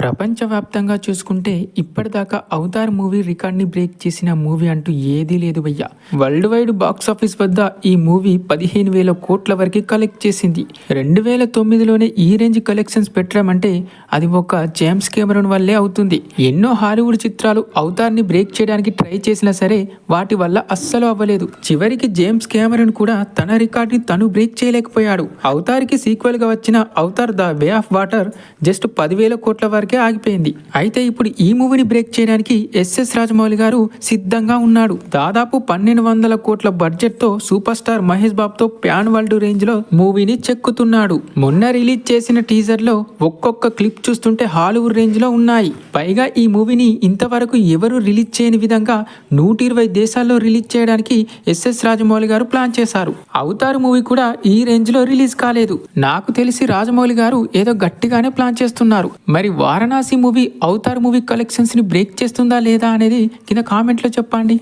ప్రపంచవ్యాప్తంగా చూసుకుంటే ఇప్పటిదాకా అవతార్ మూవీ రికార్డ్ని బ్రేక్ చేసిన మూవీ అంటూ ఏదీ లేదు భయ్య. వరల్డ్ వైడ్ బాక్స్ ఆఫీస్ వద్ద ఈ మూవీ పదిహేను వేల కోట్ల వరకు కలెక్ట్ చేసింది. రెండు వేల తొమ్మిదిలోనే ఈ రేంజ్ కలెక్షన్స్ పెట్టడం అంటే అది ఒక జేమ్స్ కెమెరన్ వల్లే అవుతుంది. ఎన్నో హాలీవుడ్ చిత్రాలు అవతార్ని బ్రేక్ చేయడానికి ట్రై చేసినా సరే వాటి వల్ల అస్సలు అవ్వలేదు. చివరికి జేమ్స్ కెమెరన్ కూడా తన రికార్డ్ని తను బ్రేక్ చేయలేకపోయాడు. అవతార్కి సీక్వెల్గా వచ్చిన Avatar the way of water just పదివేల కోట్ల వరకు ఆగిపోయింది. అయితే ఇప్పుడు ఈ మూవీని బ్రేక్ చేయడానికి ఎస్ఎస్ రాజమౌళి గారు సిద్ధంగా ఉన్నాడు. దాదాపు పన్నెండు వందల కోట్ల బడ్జెట్తో సూపర్ స్టార్ మహేష్ బాబుతో ప్యాన్ వరల్డ్ రేంజ్లో మూవీని చెక్కుతున్నాడు. మొన్న రిలీజ్ చేసిన టీజర్లో ఒక్కొక్క క్లిప్ చూస్తుంటే హాలీవుడ్ రేంజ్లో ఉన్నాయి. పైగా ఈ మూవీని ఇంతవరకు ఎవరు రిలీజ్ చేయని విధంగా నూట ఇరవై దేశాల్లో రిలీజ్ చేయడానికి ఎస్ఎస్ రాజమౌళి గారు ప్లాన్ చేశారు. అవతార్ మూవీ కూడా ఈ రేంజ్లో రిలీజ్ కాలేదు. నాకు తెలిసి రాజమౌళి గారు ఏదో గట్టిగానే ప్లాన్ చేస్తున్నారు. మరి వార్ వారణాసి మూవీ అవతార్ మూవీ కలెక్షన్స్ని బ్రేక్ చేస్తుందా లేదా అనేది కింద కామెంట్లో చెప్పండి.